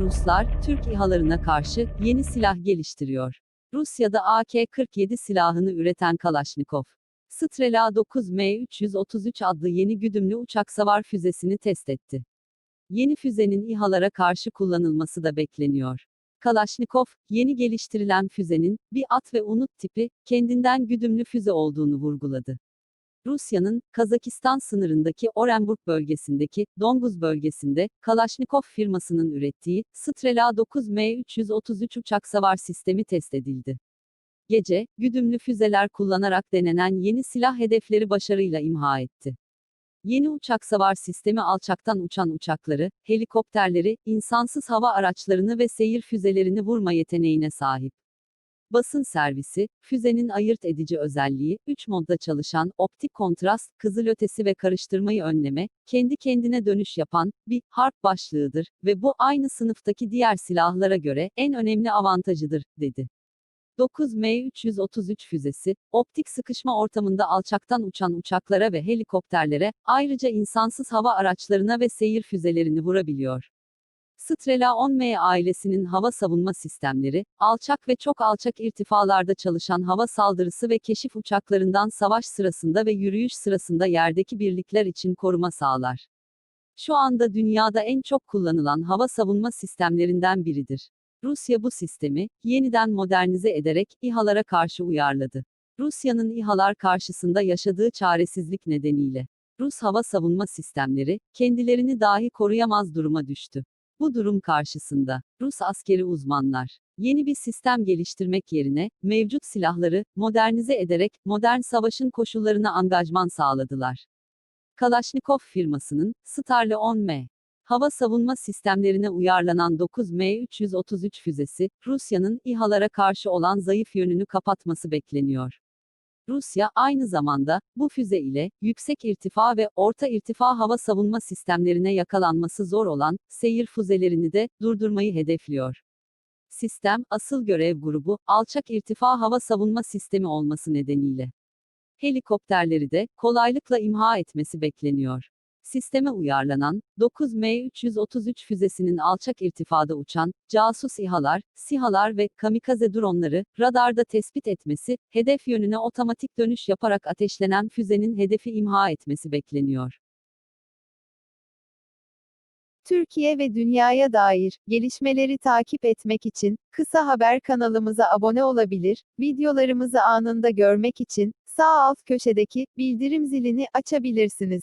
Ruslar, Türk İHA'larına karşı yeni silah geliştiriyor. Rusya'da AK-47 silahını üreten Kalashnikov, Strela 9M333 adlı yeni güdümlü uçak savar füzesini test etti. Yeni füzenin İHA'lara karşı kullanılması da bekleniyor. Kalashnikov, yeni geliştirilen füzenin, bir at ve unut tipi, kendinden güdümlü füze olduğunu vurguladı. Rusya'nın, Kazakistan sınırındaki Orenburg bölgesindeki, Donguz bölgesinde, Kalashnikov firmasının ürettiği, Strela 9M333 uçak savar sistemi test edildi. Gece, güdümlü füzeler kullanarak denenen yeni silah hedefleri başarıyla imha etti. Yeni uçak savar sistemi alçaktan uçan uçakları, helikopterleri, insansız hava araçlarını ve seyir füzelerini vurma yeteneğine sahip. Basın servisi, füzenin ayırt edici özelliği, 3 modda çalışan, optik kontrast, kızılötesi ve karıştırmayı önleme, kendi kendine dönüş yapan, bir, harp başlığıdır ve bu aynı sınıftaki diğer silahlara göre, en önemli avantajıdır, dedi. 9M333 füzesi, optik sıkışma ortamında alçaktan uçan uçaklara ve helikopterlere, ayrıca insansız hava araçlarına ve seyir füzelerini vurabiliyor. Strela 10M ailesinin hava savunma sistemleri, alçak ve çok alçak irtifalarda çalışan hava saldırısı ve keşif uçaklarından savaş sırasında ve yürüyüş sırasında yerdeki birlikler için koruma sağlar. Şu anda dünyada en çok kullanılan hava savunma sistemlerinden biridir. Rusya bu sistemi, yeniden modernize ederek, İHA'lara karşı uyarladı. Rusya'nın İHA'lar karşısında yaşadığı çaresizlik nedeniyle, Rus hava savunma sistemleri, kendilerini dahi koruyamaz duruma düştü. Bu durum karşısında, Rus askeri uzmanlar, yeni bir sistem geliştirmek yerine, mevcut silahları, modernize ederek, modern savaşın koşullarına angajman sağladılar. Kalashnikov firmasının, Starle 10M, hava savunma sistemlerine uyarlanan 9M333 füzesi, Rusya'nın İHA'lara karşı olan zayıf yönünü kapatması bekleniyor. Rusya, aynı zamanda, bu füze ile, yüksek irtifa ve orta irtifa hava savunma sistemlerine yakalanması zor olan, seyir füzelerini de, durdurmayı hedefliyor. Sistem, asıl görev grubu, alçak irtifa hava savunma sistemi olması nedeniyle. Helikopterleri de, kolaylıkla imha etmesi bekleniyor. Sisteme uyarlanan, 9M333 füzesinin alçak irtifada uçan, casus İHA'lar, SİHA'lar ve kamikaze dronları, radarda tespit etmesi, hedef yönüne otomatik dönüş yaparak ateşlenen füzenin hedefi imha etmesi bekleniyor. Türkiye ve dünyaya dair gelişmeleri takip etmek için kısa haber kanalımıza abone olabilir, videolarımızı anında görmek için sağ alt köşedeki bildirim zilini açabilirsiniz.